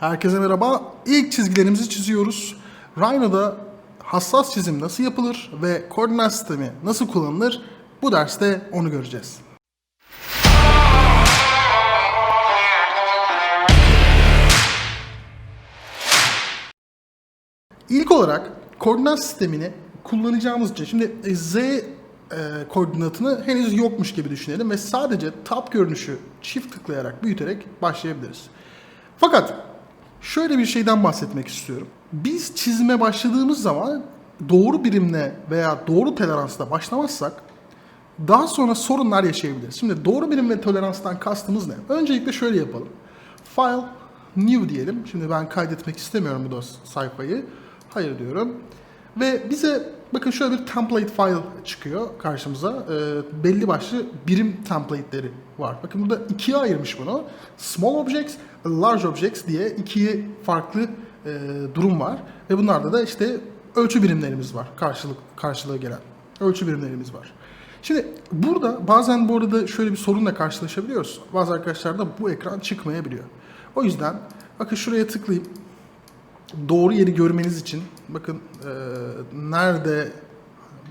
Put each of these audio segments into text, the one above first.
Herkese merhaba. İlk çizgilerimizi çiziyoruz. Rhino'da hassas çizim nasıl yapılır ve koordinat sistemi nasıl kullanılır? Bu derste onu göreceğiz. İlk olarak koordinat sistemini kullanacağımız için şimdi e, z e, koordinatını henüz yokmuş gibi düşünelim ve sadece tab görünüşü çift tıklayarak büyüterek başlayabiliriz. Fakat şöyle bir şeyden bahsetmek istiyorum. Biz çizime başladığımız zaman doğru birimle veya doğru toleransla başlamazsak daha sonra sorunlar yaşayabiliriz. Şimdi doğru birim ve toleranstan kastımız ne? Öncelikle şöyle yapalım. File new diyelim. Şimdi ben kaydetmek istemiyorum bu sayfayı. Hayır diyorum. Ve bize bakın şöyle bir template file çıkıyor karşımıza. Ee, belli başlı birim template'leri var. Bakın burada ikiye ayırmış bunu. Small objects large objects diye iki farklı e, durum var. Ve bunlarda da işte ölçü birimlerimiz var. Karşılık karşılığı gelen ölçü birimlerimiz var. Şimdi burada bazen bu arada şöyle bir sorunla karşılaşabiliyoruz. Bazı arkadaşlarda bu ekran çıkmayabiliyor. O yüzden bakın şuraya tıklayıp doğru yeri görmeniz için bakın e, nerede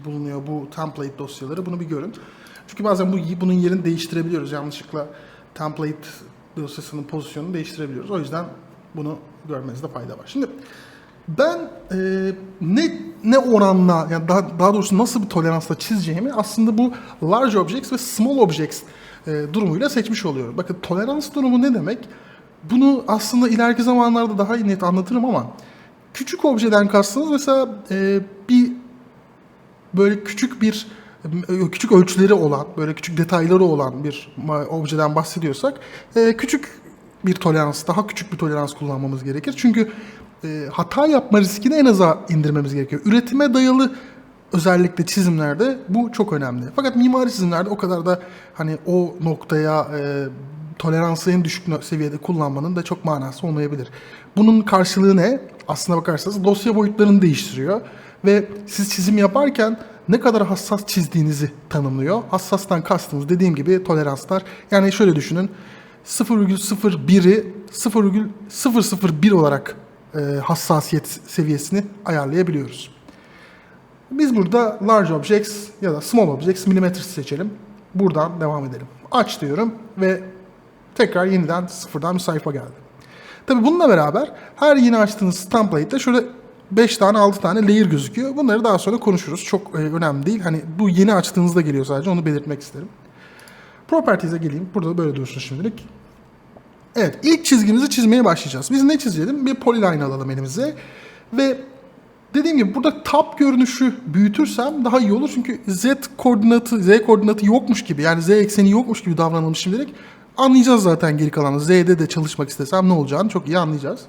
bulunuyor bu template dosyaları bunu bir görün. Çünkü bazen bu bunun yerini değiştirebiliyoruz. Yanlışlıkla template dosyasının pozisyonunu değiştirebiliyoruz. O yüzden bunu görmenizde fayda var. Şimdi ben e, ne ne oranla yani daha, daha doğrusu nasıl bir toleransla çizeceğimi aslında bu large objects ve small objects e, durumuyla seçmiş oluyorum. Bakın tolerans durumu ne demek? Bunu aslında ileriki zamanlarda daha net anlatırım ama küçük objeden kastınız mesela e, bir böyle küçük bir küçük ölçüleri olan, böyle küçük detayları olan bir objeden bahsediyorsak e, küçük bir tolerans, daha küçük bir tolerans kullanmamız gerekir. Çünkü e, hata yapma riskini en aza indirmemiz gerekiyor. Üretime dayalı özellikle çizimlerde bu çok önemli. Fakat mimari çizimlerde o kadar da hani o noktaya e, toleransı en düşük seviyede kullanmanın da çok manası olmayabilir. Bunun karşılığı ne? Aslına bakarsanız dosya boyutlarını değiştiriyor ve siz çizim yaparken ne kadar hassas çizdiğinizi tanımlıyor. Hassastan kastımız dediğim gibi toleranslar. Yani şöyle düşünün 0,01'i 0,001 olarak e, hassasiyet seviyesini ayarlayabiliyoruz. Biz burada large objects ya da small objects millimeters seçelim. Buradan devam edelim. Aç diyorum ve tekrar yeniden sıfırdan bir sayfa geldi. Tabi bununla beraber her yeni açtığınız template'de şöyle 5 tane 6 tane layer gözüküyor. Bunları daha sonra konuşuruz. Çok e, önemli değil. Hani bu yeni açtığınızda geliyor sadece onu belirtmek isterim. Properties'e geleyim. Burada böyle dursun şimdilik. Evet, ilk çizgimizi çizmeye başlayacağız. Biz ne çizelim? Bir polyline alalım elimize. Ve dediğim gibi burada tab görünüşü büyütürsem daha iyi olur. Çünkü z koordinatı, z koordinatı yokmuş gibi yani z ekseni yokmuş gibi davranalım şimdilik. Anlayacağız zaten geri kalanı. Z'de de çalışmak istesem ne olacağını çok iyi anlayacağız.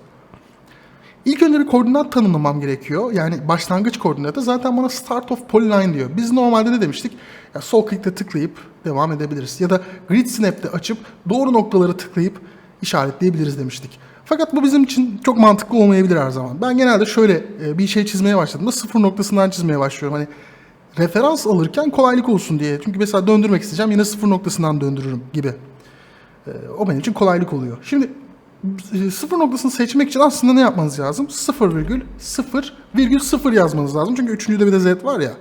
İlk önce bir koordinat tanımlamam gerekiyor. Yani başlangıç koordinatı zaten bana start of polyline diyor. Biz normalde ne demiştik? Ya sol klikte tıklayıp devam edebiliriz. Ya da grid snap'te açıp doğru noktaları tıklayıp işaretleyebiliriz demiştik. Fakat bu bizim için çok mantıklı olmayabilir her zaman. Ben genelde şöyle e, bir şey çizmeye başladığımda sıfır noktasından çizmeye başlıyorum. Hani referans alırken kolaylık olsun diye. Çünkü mesela döndürmek isteyeceğim yine sıfır noktasından döndürürüm gibi. E, O benim için kolaylık oluyor. Şimdi sıfır noktasını seçmek için aslında ne yapmanız lazım? 0,0,0 yazmanız lazım. Çünkü üçüncüde bir de z var ya.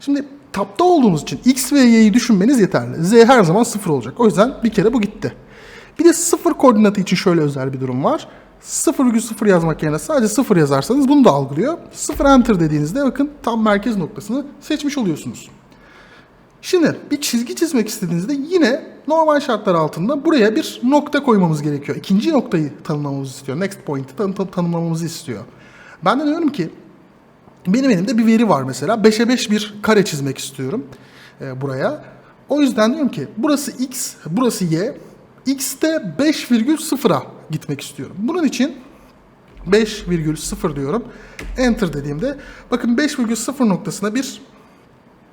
Şimdi tapta olduğumuz için x ve y'yi düşünmeniz yeterli. z her zaman 0 olacak. O yüzden bir kere bu gitti. Bir de 0 koordinatı için şöyle özel bir durum var. 0,0 yazmak yerine sadece 0 yazarsanız bunu da algılıyor. 0 enter dediğinizde bakın tam merkez noktasını seçmiş oluyorsunuz. Şimdi bir çizgi çizmek istediğinizde yine normal şartlar altında buraya bir nokta koymamız gerekiyor. İkinci noktayı tanımlamamızı istiyor. Next point'i tan- tan- tanımlamamızı istiyor. Ben de diyorum ki benim elimde bir veri var mesela. 5'e 5 bir kare çizmek istiyorum e, buraya. O yüzden diyorum ki burası x, burası y. x'te 5,0'a gitmek istiyorum. Bunun için 5,0 diyorum. Enter dediğimde bakın 5,0 noktasına bir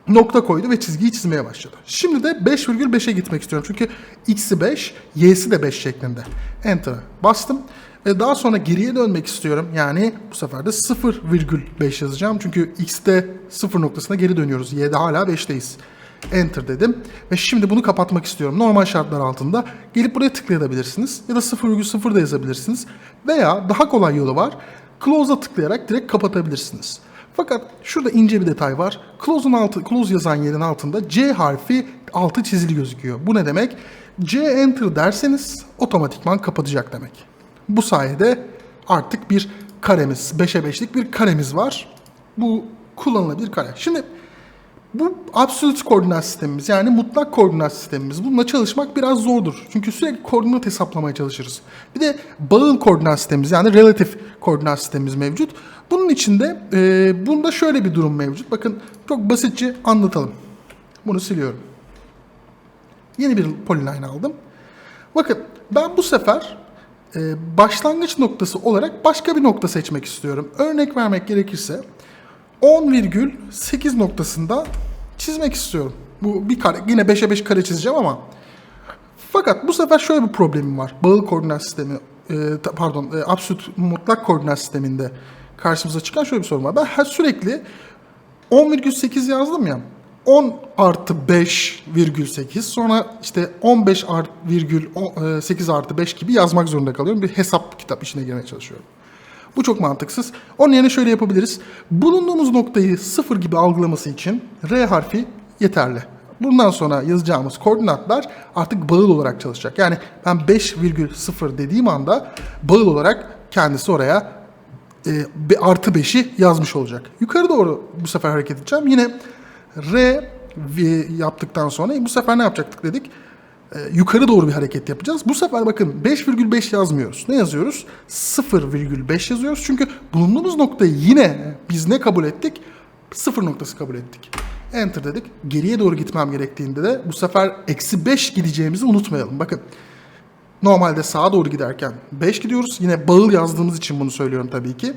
nokta koydu ve çizgiyi çizmeye başladı. Şimdi de 5,5'e gitmek istiyorum. Çünkü x'i 5, y'si de 5 şeklinde. Enter'a bastım. Ve daha sonra geriye dönmek istiyorum. Yani bu sefer de 0,5 yazacağım. Çünkü x'te 0 noktasına geri dönüyoruz. y'de hala 5'teyiz. Enter dedim ve şimdi bunu kapatmak istiyorum. Normal şartlar altında gelip buraya tıklayabilirsiniz ya da 0,0 da yazabilirsiniz veya daha kolay yolu var. Close'a tıklayarak direkt kapatabilirsiniz. Fakat şurada ince bir detay var. Close'un altı, close yazan yerin altında C harfi altı çizili gözüküyor. Bu ne demek? C enter derseniz otomatikman kapatacak demek. Bu sayede artık bir karemiz, 5'e 5'lik bir karemiz var. Bu kullanılabilir kare. Şimdi bu absolute koordinat sistemimiz yani mutlak koordinat sistemimiz. Bununla çalışmak biraz zordur. Çünkü sürekli koordinat hesaplamaya çalışırız. Bir de bağıl koordinat sistemimiz yani relatif koordinat sistemimiz mevcut. Bunun içinde e, bunda şöyle bir durum mevcut. Bakın çok basitçe anlatalım. Bunu siliyorum. Yeni bir polyline aldım. Bakın ben bu sefer e, başlangıç noktası olarak başka bir nokta seçmek istiyorum. Örnek vermek gerekirse 10,8 noktasında çizmek istiyorum. Bu bir kare, yine 5'e 5 kare çizeceğim ama fakat bu sefer şöyle bir problemim var. Bağıl koordinat sistemi, e, pardon, e, absolut mutlak koordinat sisteminde karşımıza çıkan şöyle bir sorun var. Ben her sürekli 10,8 yazdım ya. 10 artı 5,8 sonra işte 15 art, virgül o- e, 8 artı 5 gibi yazmak zorunda kalıyorum. Bir hesap kitap işine girmeye çalışıyorum. Bu çok mantıksız. Onun yerine şöyle yapabiliriz. Bulunduğumuz noktayı sıfır gibi algılaması için R harfi yeterli. Bundan sonra yazacağımız koordinatlar artık bağıl olarak çalışacak. Yani ben 5,0 dediğim anda bağıl olarak kendisi oraya e, artı 5'i yazmış olacak. Yukarı doğru bu sefer hareket edeceğim. Yine R v- yaptıktan sonra bu sefer ne yapacaktık dedik? E, yukarı doğru bir hareket yapacağız. Bu sefer bakın 5,5 yazmıyoruz. Ne yazıyoruz? 0,5 yazıyoruz. Çünkü bulunduğumuz noktayı yine biz ne kabul ettik? Sıfır noktası kabul ettik. Enter dedik. Geriye doğru gitmem gerektiğinde de bu sefer eksi 5 gideceğimizi unutmayalım. Bakın Normalde sağa doğru giderken 5 gidiyoruz. Yine bağıl yazdığımız için bunu söylüyorum tabii ki.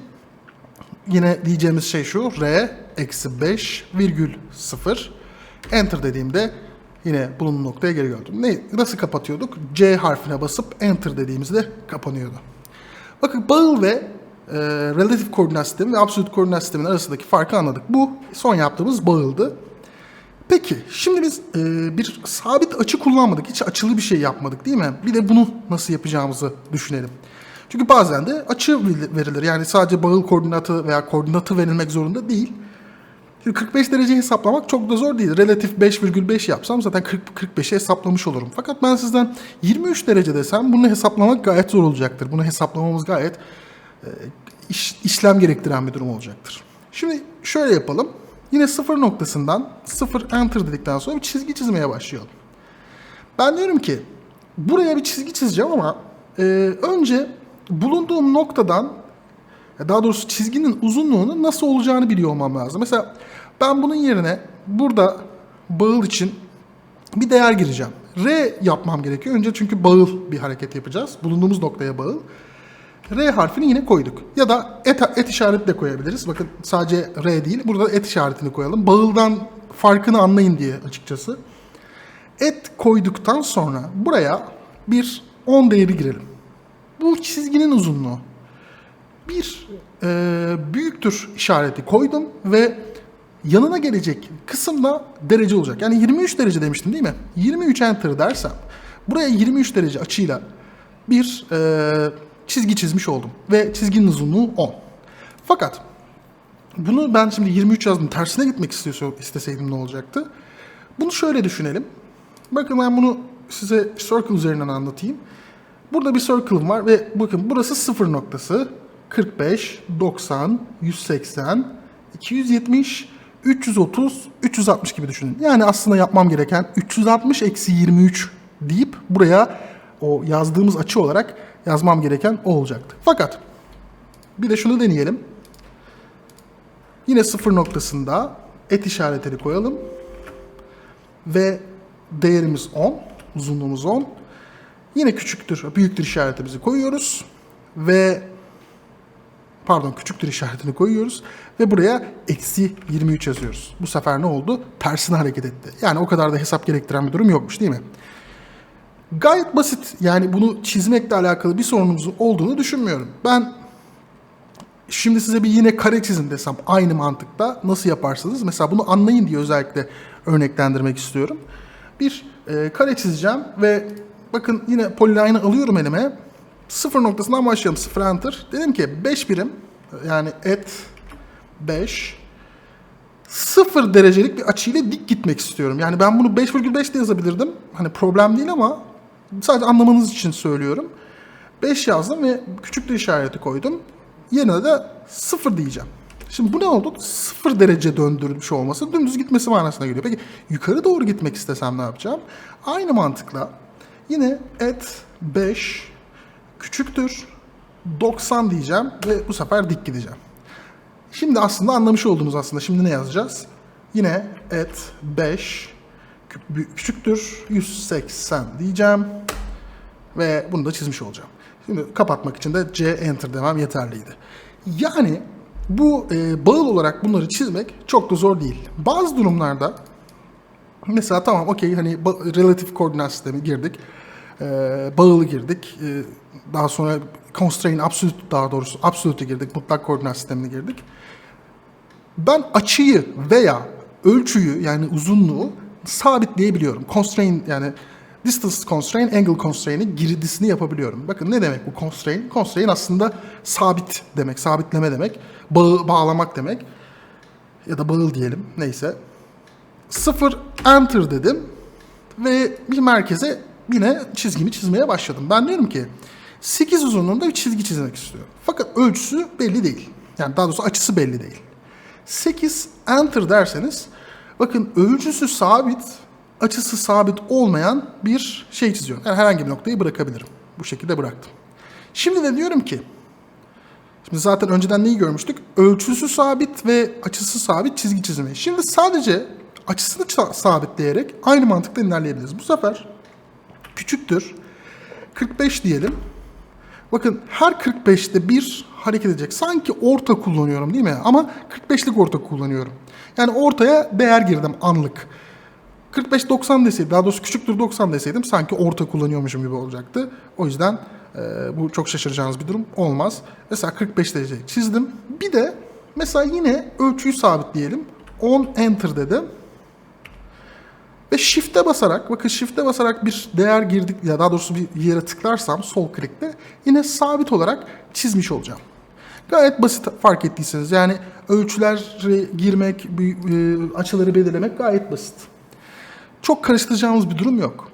Yine diyeceğimiz şey şu. R eksi 5 virgül 0. Enter dediğimde yine bulunduğum noktaya geri gördüm. Ne, nasıl kapatıyorduk? C harfine basıp Enter dediğimizde kapanıyordu. Bakın bağıl ve e, relatif koordinat sistemi ve absolut koordinat sisteminin arasındaki farkı anladık. Bu son yaptığımız bağıldı. Peki şimdi biz e, bir sabit açı kullanmadık. Hiç açılı bir şey yapmadık değil mi? Bir de bunu nasıl yapacağımızı düşünelim. Çünkü bazen de açı verilir. Yani sadece bağıl koordinatı veya koordinatı verilmek zorunda değil. Şimdi 45 derece hesaplamak çok da zor değil. Relatif 5,5 yapsam zaten 40 45'i hesaplamış olurum. Fakat ben sizden 23 derece desem bunu hesaplamak gayet zor olacaktır. Bunu hesaplamamız gayet e, iş- işlem gerektiren bir durum olacaktır. Şimdi şöyle yapalım. Yine sıfır noktasından sıfır enter dedikten sonra bir çizgi çizmeye başlayalım. Ben diyorum ki buraya bir çizgi çizeceğim ama e, önce bulunduğum noktadan daha doğrusu çizginin uzunluğunun nasıl olacağını biliyor olmam lazım. Mesela ben bunun yerine burada bağıl için bir değer gireceğim. R yapmam gerekiyor. Önce çünkü bağıl bir hareket yapacağız. Bulunduğumuz noktaya bağıl. R harfini yine koyduk. Ya da et, et işareti de koyabiliriz. Bakın sadece R değil. Burada et işaretini koyalım. Bağıldan farkını anlayın diye açıkçası. Et koyduktan sonra buraya bir 10 değeri girelim. Bu çizginin uzunluğu. Bir e, büyüktür işareti koydum ve yanına gelecek kısımda derece olacak. Yani 23 derece demiştim değil mi? 23 enter dersem buraya 23 derece açıyla bir e, çizgi çizmiş oldum. Ve çizginin uzunluğu 10. Fakat bunu ben şimdi 23 yazdım. Tersine gitmek istiyorsam, isteseydim ne olacaktı? Bunu şöyle düşünelim. Bakın ben bunu size circle üzerinden anlatayım. Burada bir circle'ım var ve bakın burası sıfır noktası. 45, 90, 180, 270, 330, 360 gibi düşünün. Yani aslında yapmam gereken 360 eksi 23 deyip buraya o yazdığımız açı olarak yazmam gereken o olacaktı. Fakat bir de şunu deneyelim. Yine sıfır noktasında et işaretini koyalım. Ve değerimiz 10, uzunluğumuz 10. Yine küçüktür, büyüktür işaretimizi koyuyoruz. Ve pardon küçüktür işaretini koyuyoruz. Ve buraya eksi 23 yazıyoruz. Bu sefer ne oldu? Tersine hareket etti. Yani o kadar da hesap gerektiren bir durum yokmuş değil mi? Gayet basit. Yani bunu çizmekle alakalı bir sorunumuz olduğunu düşünmüyorum. Ben Şimdi size bir yine kare çizin desem aynı mantıkta nasıl yaparsınız? Mesela bunu anlayın diye özellikle örneklendirmek istiyorum. Bir e, kare çizeceğim ve bakın yine polyline'ı alıyorum elime. Sıfır noktasından başlayalım. Sıfır enter. Dedim ki 5 birim yani et 5 sıfır derecelik bir açıyla dik gitmek istiyorum. Yani ben bunu 5,5 de yazabilirdim. Hani problem değil ama sadece anlamanız için söylüyorum. 5 yazdım ve küçük bir işareti koydum. Yerine de 0 diyeceğim. Şimdi bu ne oldu? 0 derece döndürmüş olması dümdüz gitmesi manasına geliyor. Peki yukarı doğru gitmek istesem ne yapacağım? Aynı mantıkla yine et 5 küçüktür 90 diyeceğim ve bu sefer dik gideceğim. Şimdi aslında anlamış oldunuz aslında. Şimdi ne yazacağız? Yine et 5 kü- küçüktür 180 diyeceğim. Ve bunu da çizmiş olacağım. Şimdi kapatmak için de C Enter demem yeterliydi. Yani bu e, bağıl olarak bunları çizmek çok da zor değil. Bazı durumlarda mesela tamam okey hani relatif koordinat sistemi girdik. E, bağılı girdik. E, daha sonra constraint absolute daha doğrusu absolute'e girdik. Mutlak koordinat sistemine girdik. Ben açıyı veya ölçüyü yani uzunluğu sabitleyebiliyorum. Constraint yani distance constraint, angle constraint'i girdisini yapabiliyorum. Bakın ne demek bu constraint? Constraint aslında sabit demek, sabitleme demek, bağı, bağlamak demek. Ya da bağıl diyelim, neyse. Sıfır enter dedim ve bir merkeze yine çizgimi çizmeye başladım. Ben diyorum ki 8 uzunluğunda bir çizgi çizmek istiyorum. Fakat ölçüsü belli değil. Yani daha doğrusu açısı belli değil. 8 enter derseniz bakın ölçüsü sabit, açısı sabit olmayan bir şey çiziyorum. Yani herhangi bir noktayı bırakabilirim. Bu şekilde bıraktım. Şimdi de diyorum ki Şimdi zaten önceden neyi görmüştük? Ölçüsü sabit ve açısı sabit çizgi çizmeyi. Şimdi sadece açısını sabitleyerek aynı mantıkla ilerleyebiliriz. Bu sefer küçüktür 45 diyelim. Bakın her 45'te bir hareket edecek. Sanki orta kullanıyorum değil mi? Ama 45'lik orta kullanıyorum. Yani ortaya değer girdim anlık. 45-90 deseydim, daha doğrusu küçüktür 90 deseydim sanki orta kullanıyormuşum gibi olacaktı. O yüzden e, bu çok şaşıracağınız bir durum olmaz. Mesela 45 derece çizdim. Bir de mesela yine ölçüyü sabitleyelim. 10 enter dedim. Ve shift'e basarak, bakın shift'e basarak bir değer girdik ya daha doğrusu bir yere tıklarsam sol klikte yine sabit olarak çizmiş olacağım. Gayet basit fark ettiyseniz yani ölçüleri girmek, e, açıları belirlemek gayet basit. Çok karıştıracağınız bir durum yok.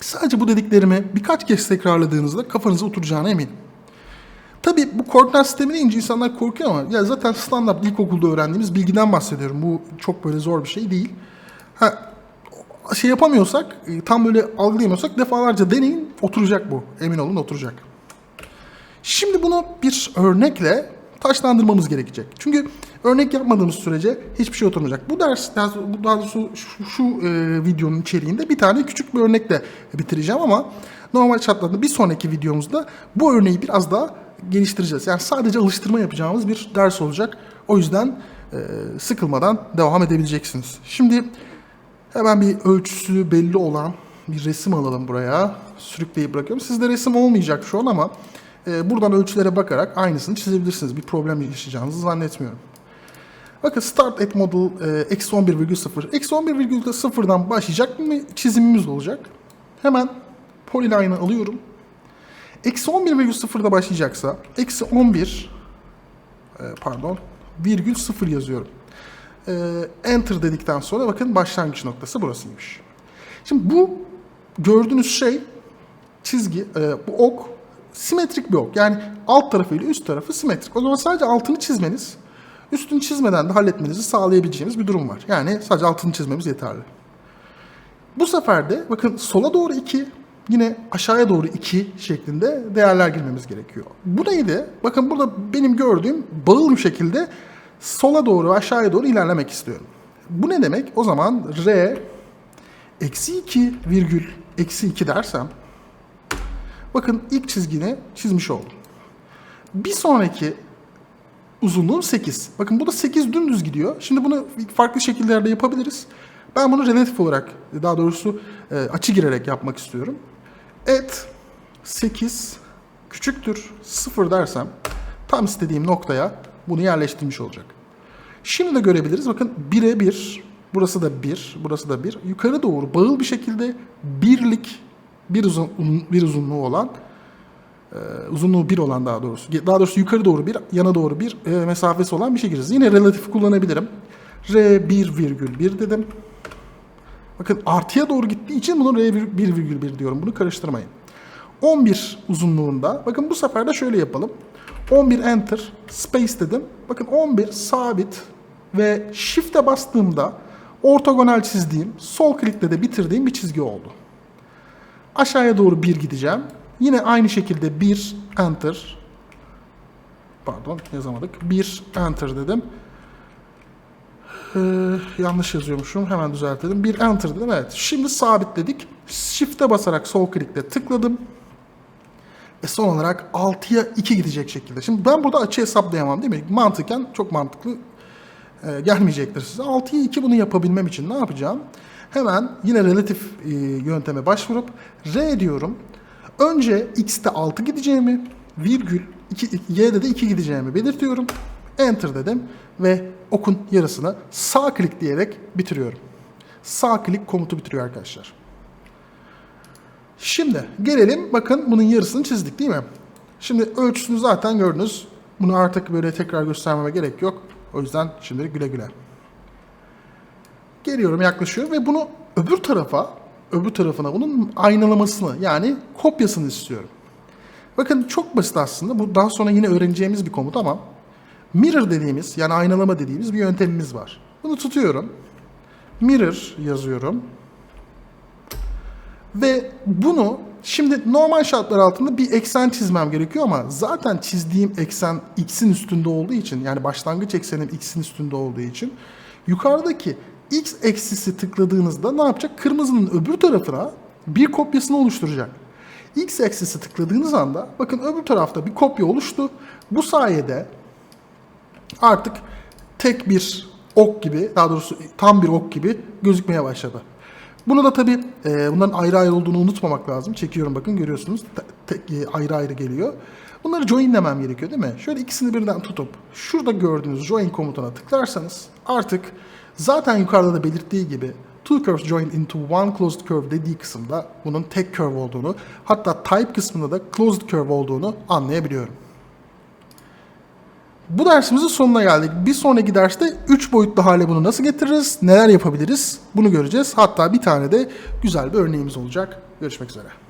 Sadece bu dediklerimi birkaç kez tekrarladığınızda kafanıza oturacağına eminim. Tabii bu koordinat sistemi deyince insanlar korkuyor ama ya zaten standart ilkokulda öğrendiğimiz bilgiden bahsediyorum. Bu çok böyle zor bir şey değil. Ha, şey yapamıyorsak, e, tam böyle algılayamıyorsak defalarca deneyin, oturacak bu. Emin olun oturacak. Şimdi bunu bir örnekle taşlandırmamız gerekecek. Çünkü örnek yapmadığımız sürece hiçbir şey oturmayacak. Bu ders, doğrusu- daha doğrusu şu, şu e, videonun içeriğinde bir tane küçük bir örnekle bitireceğim ama normal şartlarda bir sonraki videomuzda bu örneği biraz daha geliştireceğiz. Yani sadece alıştırma yapacağımız bir ders olacak. O yüzden e, sıkılmadan devam edebileceksiniz. Şimdi Hemen bir ölçüsü belli olan bir resim alalım buraya. Sürükleyip bırakıyorum. Sizde resim olmayacak şu an ama e, buradan ölçülere bakarak aynısını çizebilirsiniz. Bir problem yaşayacağınızı zannetmiyorum. Bakın start at model e, eksi 11,0. Eksi 11,0'dan başlayacak bir çizimimiz olacak. Hemen polyline'ı alıyorum. Eksi 11,0'da başlayacaksa eksi 11 e, pardon virgül 0 yazıyorum. Ee, enter dedikten sonra bakın başlangıç noktası burasıymış. Şimdi bu gördüğünüz şey çizgi, e, bu ok simetrik bir ok. Yani alt tarafıyla üst tarafı simetrik. O zaman sadece altını çizmeniz, üstünü çizmeden de halletmenizi sağlayabileceğiniz bir durum var. Yani sadece altını çizmemiz yeterli. Bu sefer de bakın sola doğru 2, yine aşağıya doğru 2 şeklinde değerler girmemiz gerekiyor. Bu neydi? Bakın burada benim gördüğüm bağıl şekilde sola doğru aşağıya doğru ilerlemek istiyorum. Bu ne demek? O zaman R eksi 2 virgül eksi 2 dersem bakın ilk çizgini çizmiş oldum. Bir sonraki uzunluğum 8. Bakın bu da 8 dümdüz gidiyor. Şimdi bunu farklı şekillerde yapabiliriz. Ben bunu relatif olarak, daha doğrusu e, açı girerek yapmak istiyorum. Et 8 küçüktür 0 dersem tam istediğim noktaya bunu yerleştirmiş olacak. Şimdi de görebiliriz. Bakın 1'e 1. Burası da 1. Burası da 1. Yukarı doğru bağıl bir şekilde birlik bir, uzun, bir uzunluğu olan e, uzunluğu 1 olan daha doğrusu. Daha doğrusu yukarı doğru bir, yana doğru bir e, mesafesi olan bir şey gireceğiz. Yine relatif kullanabilirim. R 1,1 dedim. Bakın artıya doğru gittiği için bunu R 1,1 diyorum. Bunu karıştırmayın. 11 uzunluğunda. Bakın bu sefer de şöyle yapalım. 11 enter space dedim. Bakın 11 sabit ve shift'e bastığımda ortogonal çizdiğim, sol klikle de bitirdiğim bir çizgi oldu. Aşağıya doğru 1 gideceğim. Yine aynı şekilde 1 enter pardon yazamadık. 1 enter dedim. Ee, yanlış yazıyormuşum. Hemen düzeltelim. Bir enter dedim. Evet. Şimdi sabitledik. Shift'e basarak sol klikle tıkladım. Ve son olarak 6'ya 2 gidecek şekilde. Şimdi ben burada açı hesaplayamam değil mi? Mantıken çok mantıklı e, gelmeyecektir size. 6'ya 2 bunu yapabilmem için ne yapacağım? Hemen yine relatif e, yönteme başvurup R diyorum. Önce x'te 6 gideceğimi, virgül 2, y'de de 2 gideceğimi belirtiyorum. Enter dedim ve okun yarısını sağ klik diyerek bitiriyorum. Sağ klik komutu bitiriyor arkadaşlar. Şimdi gelelim bakın bunun yarısını çizdik değil mi? Şimdi ölçüsünü zaten gördünüz. Bunu artık böyle tekrar göstermeme gerek yok. O yüzden şimdi güle güle. Geliyorum yaklaşıyorum ve bunu öbür tarafa öbür tarafına bunun aynalamasını yani kopyasını istiyorum. Bakın çok basit aslında. Bu daha sonra yine öğreneceğimiz bir komut ama mirror dediğimiz yani aynalama dediğimiz bir yöntemimiz var. Bunu tutuyorum. Mirror yazıyorum. Ve bunu şimdi normal şartlar altında bir eksen çizmem gerekiyor ama zaten çizdiğim eksen x'in üstünde olduğu için yani başlangıç eksenim x'in üstünde olduğu için yukarıdaki x eksisi tıkladığınızda ne yapacak? Kırmızının öbür tarafına bir kopyasını oluşturacak. X eksisi tıkladığınız anda bakın öbür tarafta bir kopya oluştu. Bu sayede artık tek bir ok gibi daha doğrusu tam bir ok gibi gözükmeye başladı. Bunu da tabi e, bunların ayrı ayrı olduğunu unutmamak lazım. Çekiyorum bakın görüyorsunuz tek, e, ayrı ayrı geliyor. Bunları joinlemem gerekiyor değil mi? Şöyle ikisini birden tutup şurada gördüğünüz join komutuna tıklarsanız artık zaten yukarıda da belirttiği gibi two curves join into one closed curve dediği kısımda bunun tek curve olduğunu hatta type kısmında da closed curve olduğunu anlayabiliyorum. Bu dersimizin sonuna geldik. Bir sonraki derste 3 boyutlu hale bunu nasıl getiririz, neler yapabiliriz bunu göreceğiz. Hatta bir tane de güzel bir örneğimiz olacak. Görüşmek üzere.